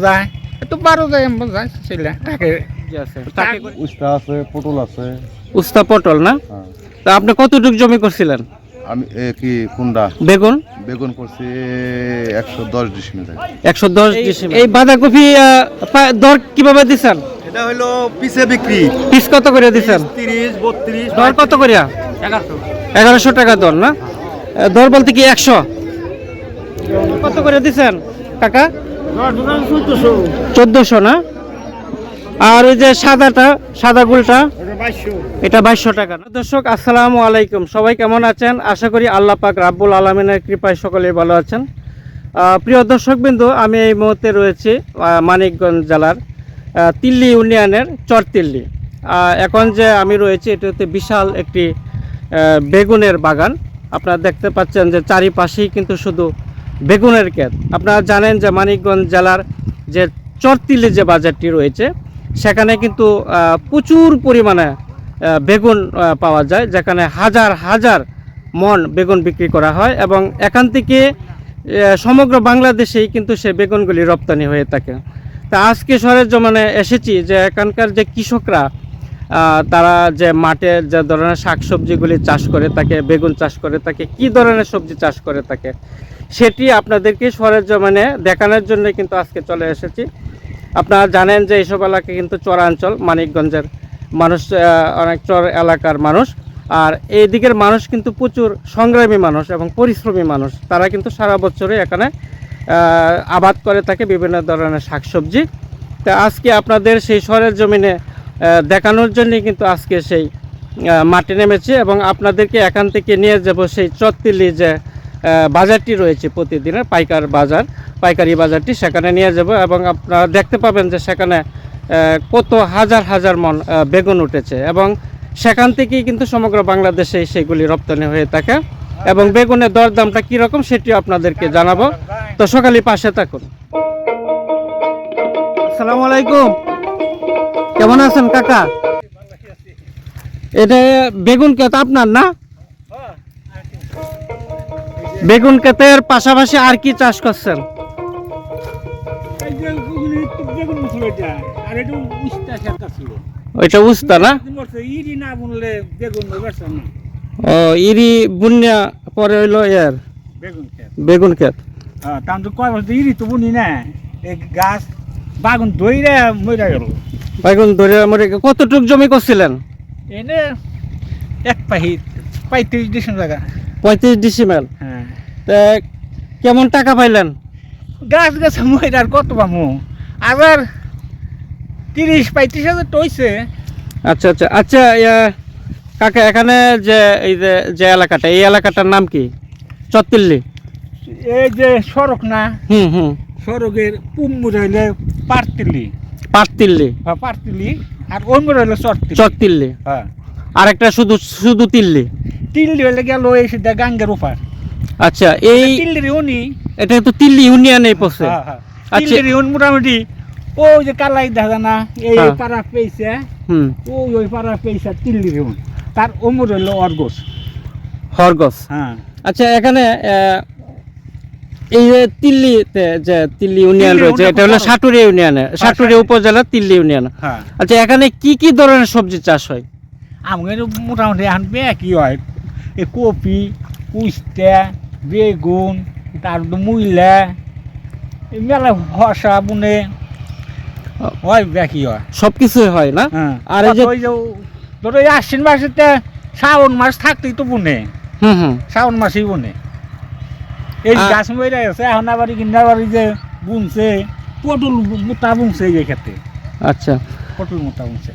যায় তো বারো যায় এমন যায় চল্লা থাকে। উস্তা আছে পটল আছে। উস্তা পটল না? হ্যাঁ। তা আপনি কতটুকু জমি করছিলেন? আমি কি কুন্ডা বেগুন? বেগুন করছি একশো দশ ডিসমিল একশো দশ এই বাঁধাকপি আহ, দর কীভাবে দিচ্ছেন এটা হলো পিসে বিক্রি। পিস কত করে দিচ্ছেন তিরিশ বত্রিশ দর কত করে এগারোশো। টাকা দর না? দর বলতে কি একশো? কত করে দিচ্ছেন কাকা? চোদ্দশো। না? আর ওই যে সাদাটা সাদা গুলটা এটা বাইশশো। টাকা। দর্শক আসসালামু আলাইকুম। সবাই কেমন আছেন? আশা করি আল্লাহ পাক রাব্বুল আলমিনের কৃপায় সকলেই ভালো আছেন। প্রিয় দর্শক বিন্দু আমি এই মুহূর্তে রয়েছি মানিকগঞ্জ জেলার তিল্লি ইউনিয়নের চরতিল্লি। এখন যে আমি রয়েছি এটি হচ্ছে বিশাল একটি বেগুনের বাগান। আপনারা দেখতে পাচ্ছেন যে চারিপাশেই কিন্তু শুধু বেগুনের ক্ষেত। আপনারা জানেন যে মানিকগঞ্জ জেলার যে চরতিল্লি যে বাজারটি রয়েছে, সেখানে কিন্তু প্রচুর পরিমাণে বেগুন পাওয়া যায়, যেখানে হাজার হাজার মন বেগুন বিক্রি করা হয় এবং এখান থেকে সমগ্র বাংলাদেশেই কিন্তু সে বেগুনগুলি রপ্তানি হয়ে থাকে। তা আজকে শহরের জমানে এসেছি যে এখানকার যে কৃষকরা তারা যে মাঠে যে ধরনের শাকসবজিগুলি চাষ করে থাকে, বেগুন চাষ করে থাকে, কি ধরনের সবজি চাষ করে থাকে সেটি আপনাদেরকে শহরের জমানে দেখানোর জন্য কিন্তু আজকে চলে এসেছি। আপনারা জানেন যে এইসব এলাকা কিন্তু চরাঞ্চল, মানিকগঞ্জের মানুষ অনেক চর এলাকার মানুষ। আর এই দিকের মানুষ কিন্তু প্রচুর সংগ্রামী মানুষ এবং পরিশ্রমী মানুষ। তারা কিন্তু সারা বছরই এখানে আবাদ করে থাকে বিভিন্ন ধরনের শাকসবজি। তা আজকে আপনাদের সেই শহরের জমিনে দেখানোর জন্য কিন্তু আজকে সেই মাঠে নেমেছে এবং আপনাদেরকে এখান থেকে নিয়ে যাব সেই চত্তিলি যে বাজারটি রয়েছে প্রতিদিনের পাইকার বাজার পাইকারি বাজারটি সেখানে নিয়ে যাব এবং আপনারা দেখতে পাবেন যে সেখানে কত হাজার হাজার মন বেগুন উঠেছে এবং সেখান থেকেই কিন্তু সমগ্র বাংলাদেশে সেগুলি রপ্তানি হয়ে থাকে এবং বেগুনের দরদামটা কীরকম সেটিও আপনাদেরকে জানাব। তো সকালে পাশে থাকুন। আসসালামু আলাইকুম। কেমন আছেন কাকা? এটা বেগুন ক্ষেত আপনার না? বেগুন ক্ষেতের পাশাপাশি আর কি চাষ করছেন? ওইটা উস্তা না? ইরি না বুনলে বেগুন ও ইরি বুনিয়া পরে হইল এর? বেগুন খেত বেগুন ক্ষেত। হ্যাঁ তাম তো কয় বছর ইরি তো বুনি না এই গাছ বাগুন দইরে মরে গেল বেগুন ধরে মরে গে- কতটুক জমি করছিলেন? এনে এক পাহি পঁয়ত্রিশ ডিসেম্বর জায়গা। পঁয়ত্রিশ ডিসিমেল হ্যাঁ। কেমন টাকা পাইলেন? গাছ গাছ মরে আর কত পামু? আবার তিরিশ পঁয়ত্রিশ হাজার টইছে আচ্ছা আচ্ছা আচ্ছা ইয়া, কাকা এখানে যে এই যে যে এলাকাটা এই এলাকাটার নাম কি? চত্তিল্লি। এই যে সড়ক না? হুম হুম। সড়কের পুম মুড়ে হইলে পারতিলি পাটতিল্লি হ্যাঁ পারতিলি আর ওই হইলে চটতিলি চত্তিল্লি। হ্যাঁ। আর একটা শুধু শুধু তিল্লি। তিল্লি হইলে গেল এই সিধা গাঙ্গের উপার আচ্ছা এই তিল্লির উনি। এটা তো তিল্লি ইউনিয়নে পড়ছে। হ্যাঁ হ্যাঁ। আচ্ছা। তিল্লির উন মোটামুটি ওই যে কালাই দেখা না এই হ্যাঁ। পাড়া পেয়েছে হুম। ওই ওই পাড়া পেয়েছে তিল্লির উন। তার ওমর হলো অর্গস। হরগস। হ্যাঁ। আচ্ছা এখানে এই যে তিল্লিতে যে তিল্লি ইউনিয়ন রয়েছে এটা হলো। সাটুরিয়া ইউনিয়নে। সাটুরিয়া সাটুরিয়া। উপজেলা তিল্লি ইউনিয়ন। হ্যাঁ। আচ্ছা এখানে কি কি ধরনের সবজি চাষ হয়? আমাদের মোটামুটি এখন কি হয়। কপি উস্তা বেগুন মুইলা এই মেলা হসা বুনে। হয় বেকি হয়? সব কিছুই হয় না? হ্যাঁ। আর এই যে- ধরো আশ্বিন মাসেতে শ্রাবণ মাস থাকতেই তো বুনে। হুম হুম। শ্রাবণ মাসেই বুনে। এই গাছ মরে গেছে এখন আবার কিনা আবার এই যে বুনছে পটল মোটা বুনছে এই ক্ষেত্রে আচ্ছা। পটল মোটা বুনছে।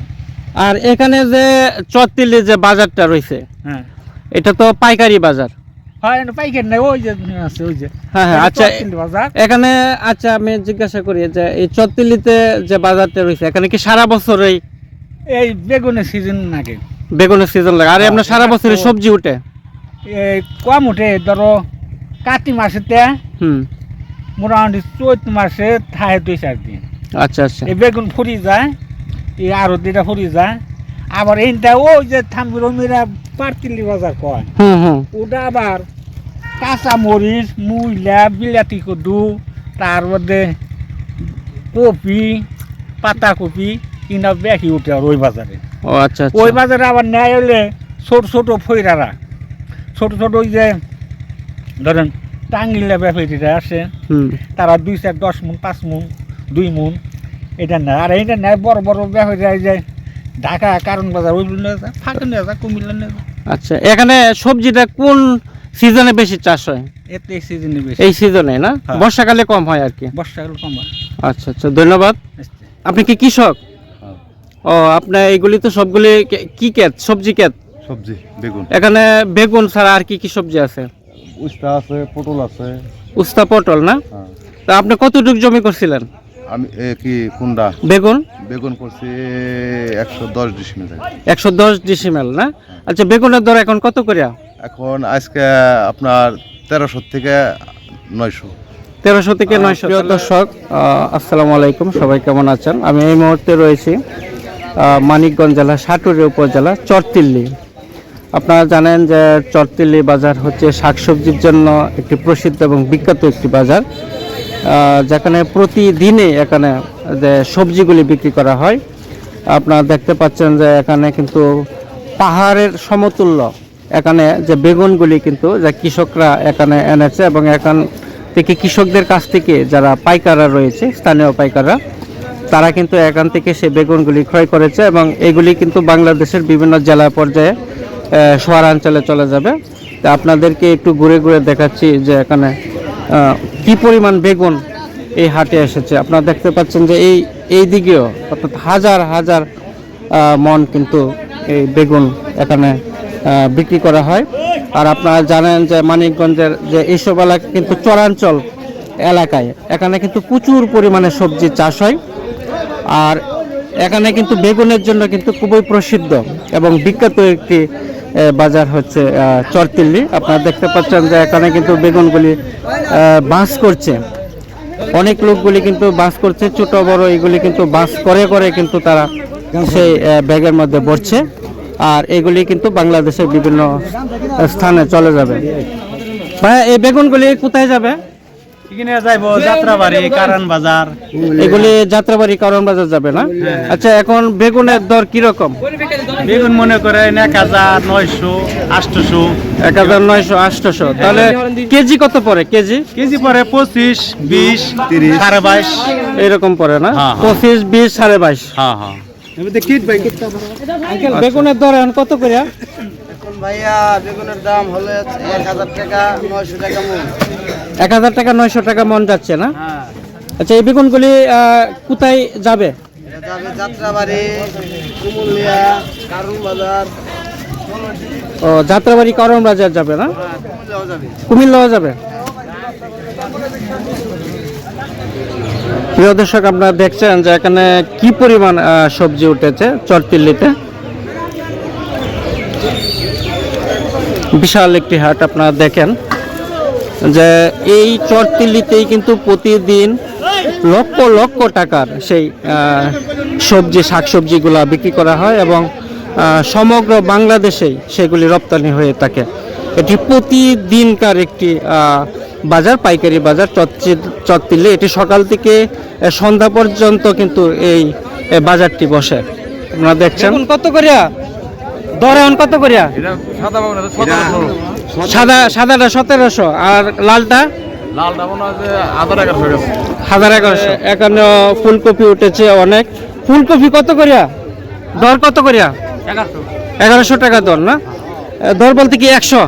আর এখানে যে চত্তিল্লি যে বাজারটা রয়েছে হ্যাঁ। এটা তো পাইকারি বাজার। হয় হ্যাঁ আচ্ছা এখানে আচ্ছা আমি জিজ্ঞাসা করি যে এই চত্তিল্লিতে যে বাজারটা রয়েছে এখানে কি সারা বছরই এই বেগুনের সিজন নাকি বেগুনের সিজন লাগে? আর হ্যাঁ, আপনার সারা বছরই সবজি উঠে? কম উঠে ধরো কাতি মাসেতে হুম। মোটামুটি চৈত মাসে থায় দুই চার দিন। আচ্ছা আচ্ছা। এই বেগুন ফুরি যায় এই আরও দুইটা ফুরি যায়। আবার এইটা ওই যে থামবির মেয়েরা পার্তিলি বাজার কয় হুম হুম। ওটা আবার কাঁচা মরিচ মুইলা বিলাতি কদু তার মধ্যে কপি পাতাকপি কিনা বেশি উঠে আর ওই বাজারে। ও আচ্ছা আচ্ছা। ওই বাজারে আবার নেয় হলে ছোট ছোট ফইরারা। ছোট ছোট ওই যে ধরেন টাঙ্গিলা ব্যাপারীরা আসে হুম। তারা দুই চার দশ মুন পাঁচ মুন দুই মুন এটা নেয়। আর এটা নেয় বড় বড় ব্যাপারী যায় ঢাকা কারণ বাজার যায় ফাঁকা নিয়ে যায় কুমিল্লা নিয়ে যায়। আচ্ছা এখানে সবজিটা কোন সিজনে বেশি চাষ হয়? এতে এই সিজনে বেশি। এই সিজনে না? হ্যাঁ। বর্ষাকালে কম হয় আর কি। বর্ষাকাল কম হয়। আচ্ছা আচ্ছা ধন্যবাদ। আপনি কি কৃষক? হ্যাঁ। ও আপনার এইগুলি তো সবগুলি কে- কি ক্ষেত? সবজি ক্ষেত? সবজি বেগুন। এখানে বেগুন ছাড়া আর কি কি সবজি আছে? উস্তা আছে পটল আছে। উস্তা পটল না? হ্যাঁ। তা আপনি কতটুকু জমি করছিলেন? আমি কি কুন্ডা বেগুন? বেগুন করছি একশো দশ ডিসমিল। একশো দশ ডিসিমেল না? আচ্ছা বেগুনের দর এখন কত করিয়া? এখন আজকে আপনার তেরোশো থেকে নয়শো। তেরোশো থেকে নয়শো প্রিয় দর্শক আসসালামু আলাইকুম সবাই কেমন আছেন? আমি এই মুহূর্তে রয়েছি মানিকগঞ্জ জেলা সাটুরি উপজেলা চরতিল্লি। আপনারা জানেন যে চরতিল্লি বাজার হচ্ছে শাকসবজির জন্য একটি প্রসিদ্ধ এবং বিখ্যাত একটি বাজার যেখানে প্রতিদিনে এখানে যে সবজিগুলি বিক্রি করা হয়। আপনারা দেখতে পাচ্ছেন যে এখানে কিন্তু পাহাড়ের সমতুল্য এখানে যে বেগুনগুলি কিন্তু যে কৃষকরা এখানে এনেছে এবং এখান থেকে কৃষকদের কাছ থেকে যারা পাইকাররা রয়েছে, স্থানীয় পাইকাররা, তারা কিন্তু এখান থেকে সে বেগুনগুলি ক্রয় করেছে এবং এগুলি কিন্তু বাংলাদেশের বিভিন্ন জেলা পর্যায়ে শহরাঞ্চলে চলে যাবে। তা আপনাদেরকে একটু ঘুরে ঘুরে দেখাচ্ছি যে এখানে কি পরিমাণ বেগুন এই হাটে এসেছে। আপনারা দেখতে পাচ্ছেন যে এই এই দিকেও অর্থাৎ হাজার হাজার মন কিন্তু এই বেগুন এখানে বিক্রি করা হয়। আর আপনারা জানেন যে মানিকগঞ্জের যে এইসব এলাকা কিন্তু চরাঞ্চল এলাকায়, এখানে কিন্তু প্রচুর পরিমাণে সবজি চাষ হয়। আর এখানে কিন্তু বেগুনের জন্য কিন্তু খুবই প্রসিদ্ধ এবং বিখ্যাত একটি বাজার হচ্ছে চরতিল্লি। আপনারা দেখতে পাচ্ছেন যে এখানে কিন্তু বেগুনগুলি বাস করছে। অনেক লোকগুলি কিন্তু বাস করছে, ছোট বড় এগুলি কিন্তু বাস করে করে কিন্তু তারা সেই ব্যাগের মধ্যে ভরছে। আর এগুলি কিন্তু বাংলাদেশের বিভিন্ন স্থানে চলে যাবে। ভাইয়া এই বেগুনগুলি কোথায় যাবে? যাত্রাবাড়ি কারণ বাজার। এগুলি যাত্রাবাড়ি কারণ বাজার যাবে না? আচ্ছা এখন বেগুনের দর কীরকম? বেগুন মনে করেন এক হাজার নয়শো এক হাজার নয়শো তাহলে কেজি কত পড়ে? কেজি? কেজি পরে পঁচিশ বিশ তিরিশ। সাড়ে বাইশ। এরকম পড়ে না? হ্যাঁ, হ্যাঁ। পঁচিশ বিশ সাড়ে বাইশ। হ্যাঁ হ্যাঁ। বেগুনের দর এখন কত করে? ভাইয়া বেগুনের দাম হলো এক হাজার টাকা নয়শো টাকা মন। এক হাজার টাকা নয়শো টাকা মন যাচ্ছে না? হ্যাঁ। আচ্ছা এই বেগুনগুলি কোথায় যাবে? যাত্রাবাড়ি কুমুলিয়া বাজার ও যাত্রাবাড়ি করম বাজার যাবে না? হ্যাঁ কুমিল্লাও যাবে? প্রিয় দর্শক, আপনারা দেখছেন যে এখানে কি পরিমাণ সবজি উঠেছে চরতিল্লিতে? বিশাল একটি হাট আপনারা দেখেন যে এই চরতিল্লিতেই কিন্তু প্রতিদিন লক্ষ লক্ষ টাকার সেই সবজি, শাকসবজিগুলা বিক্রি করা হয় এবং সমগ্র বাংলাদেশেই সেগুলি রপ্তানি হয়ে থাকে। এটি প্রতিদিনকার একটি বাজার পাইকারি বাজার চত্তিল্লি এটি সকাল থেকে সন্ধ্যা পর্যন্ত কিন্তু এই বাজারটি বসে। আপনারা দেখছেন? কত করিয়া? দর এখন কত করিয়া? সাদা সাদাটা সতেরোশো। আর লালটা? হাজার এগারোশো এখানে ফুলকপি উঠেছে অনেক। ফুলকপি কত করিয়া? দর কত করিয়া? এগারোশো। টাকা দর না? দর বলতে কি একশো?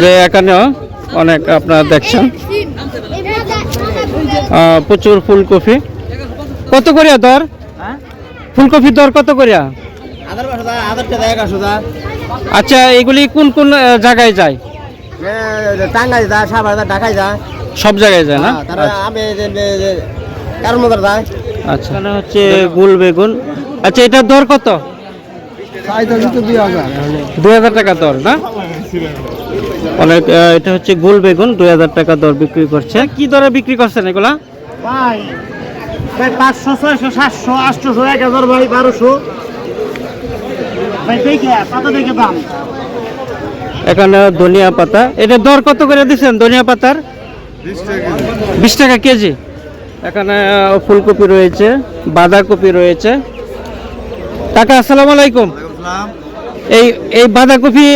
যে এখানেও অনেক আপনারা দেখছেন। প্রচুর ফুলকপি। কত করিয়া দর? ফুলকপির দর কত করিয়া? দা আচ্ছা এগুলি কোন কোন জায়গায় যায়? টাঙ্গাই যা সাবার যা ঢাকাই যা সব জায়গায় যায় না? তারপরে আমি কারুল যায়। আচ্ছা। হচ্ছে গুল বেগুন। আচ্ছা এটার দর কত? দুই হাজার। দুই হাজার টাকা দর না? অনেক এটা হচ্ছে গুল বেগুন দুই হাজার টাকা দর বিক্রি করছে। কি দরে বিক্রি করছেন এগুলা? ভাই ভাই পাঁচশো ছয়শো সাতশো আটশোশো এক হাজার ভাই বারোশো। এখানে ধনিয়া পাতা। এটা দর কত করে দিচ্ছেন ধনিয়া পাতার? বিশ টাকা কেজি। এখানে ফুলকপি রয়েছে বাঁধাকপি রয়েছে। কাকা আসসালামু আলাইকুম। এই এই বাঁধাকপি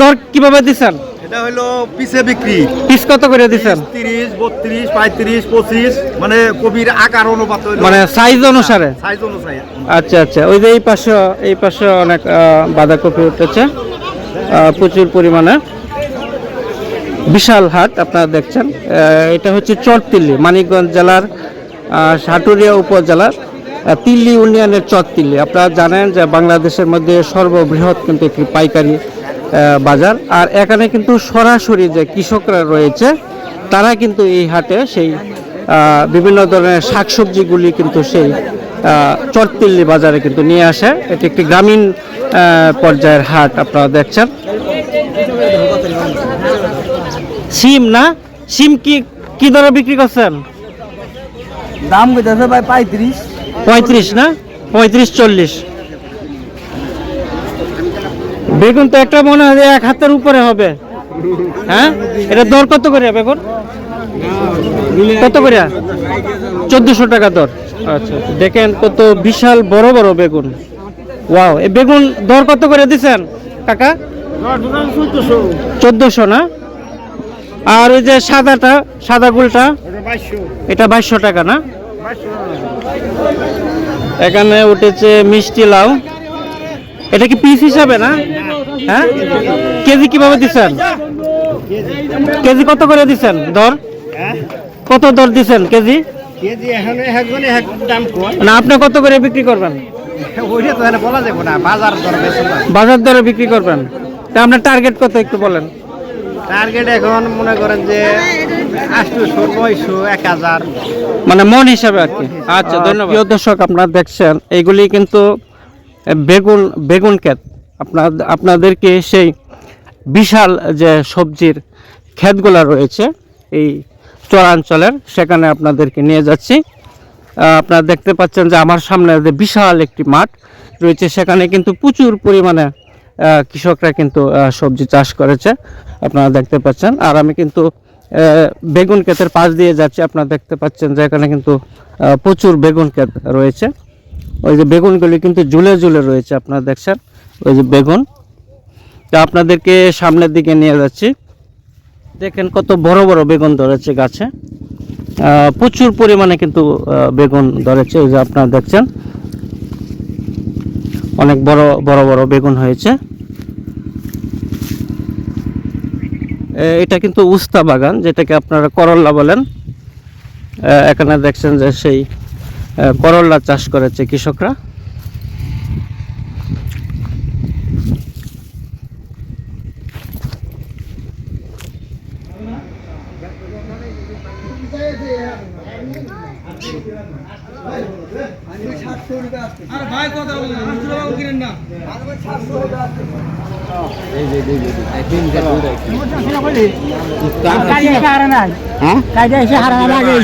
দর কীভাবে দিচ্ছেন? এটা হলো পিসে বিক্রি। পিস কত করে দিচ্ছেন? তিরিশ বত্রিশ পঁয়ত্রিশ পঁচিশ মানে কবির আকার অনুপাত মানে সাইজ অনুসারে? সাইজ অনুসারে। আচ্ছা আচ্ছা। ওই যে এই পাশে এই পাশে অনেক বাঁধাকপি উঠেছে। প্রচুর পরিমাণে। বিশাল হাট আপনারা দেখছেন। এটা হচ্ছে চরতিল্লি মানিকগঞ্জ জেলার সাটুরিয়া উপজেলার তিল্লি ইউনিয়নের চরতিল্লি আপনারা জানেন যে বাংলাদেশের মধ্যে সর্ববৃহৎ কিন্তু একটি পাইকারি বাজার। আর এখানে কিন্তু সরাসরি যে কৃষকরা রয়েছে, তারা কিন্তু এই হাটে সেই বিভিন্ন ধরনের শাকসবজিগুলি কিন্তু সেই চরতিল্লি বাজারে কিন্তু নিয়ে আসে। এটি একটি গ্রামীণ পর্যায়ের হাট আপনারা দেখছেন। সিম না? সিম কি কি দরে বিক্রি করছেন? দাম কইতেছে ভাই পঁয়ত্রিশ। পঁয়ত্রিশ না? পঁয়ত্রিশ চল্লিশ। বেগুন তো একটা মনে হয় এক হাতের উপরে হবে। হ্যাঁ? এটা দর কত করে বেগুন কত করে? চোদ্দশো টাকা দর। আচ্ছা দেখেন কত বিশাল বড় বড় বেগুন। ওয়াও এই বেগুন দর কত করে দিছেন কাকা? চোদ্দশো না? আর ওই যে সাদাটা সাদা গুলটা এটা বাইশশো টাকা না? এখানে উঠেছে মিষ্টি লাউ। এটা কি পিস হিসাবে না? হ্যাঁ? কেজি কীভাবে দিচ্ছেন? কেজি কত করে দিচ্ছেন? দর? কত দর দিচ্ছেন কেজি? না আপনি কত করে বিক্রি করবেন? বাজার দরে বিক্রি করবেন। তা আপনার টার্গেট কত একটু বলেন। টার্গেট এখন মনে করেন যে মানে মন হিসাবে আর কি? আচ্ছা ধন্যবাদ। প্রিয় দর্শক আপনারা দেখছেন এইগুলি কিন্তু বেগুন বেগুন ক্ষেত। আপনার আপনাদেরকে সেই বিশাল যে সবজির ক্ষেতগুলো রয়েছে এই চরাঞ্চলের সেখানে আপনাদেরকে নিয়ে যাচ্ছি। আপনারা দেখতে পাচ্ছেন যে আমার সামনে যে বিশাল একটি মাঠ রয়েছে সেখানে কিন্তু প্রচুর পরিমাণে কৃষকরা কিন্তু সবজি চাষ করেছে। আপনারা দেখতে পাচ্ছেন। আর আমি কিন্তু বেগুন ক্ষেতের পাশ দিয়ে যাচ্ছে। আপনারা দেখতে পাচ্ছেন যে এখানে কিন্তু প্রচুর বেগুন ক্ষেত রয়েছে। ওই যে বেগুনগুলি কিন্তু ঝুলে ঝুলে রয়েছে, আপনারা দেখছেন? ওই যে বেগুন। তা আপনাদেরকে সামনের দিকে নিয়ে যাচ্ছি। দেখেন কত বড় বড় বেগুন ধরেছে গাছে। প্রচুর পরিমাণে কিন্তু বেগুন ধরেছে। ওই যে আপনারা দেখছেন, অনেক বড় বড় বড় বেগুন হয়েছে। এটা কিন্তু উস্তা বাগান, যেটাকে আপনারা করল্লা বলেন। এখানে দেখছেন যে সেই করল্লা চাষ করেছে কৃষকরা। কাজে এসে হারানো লাগে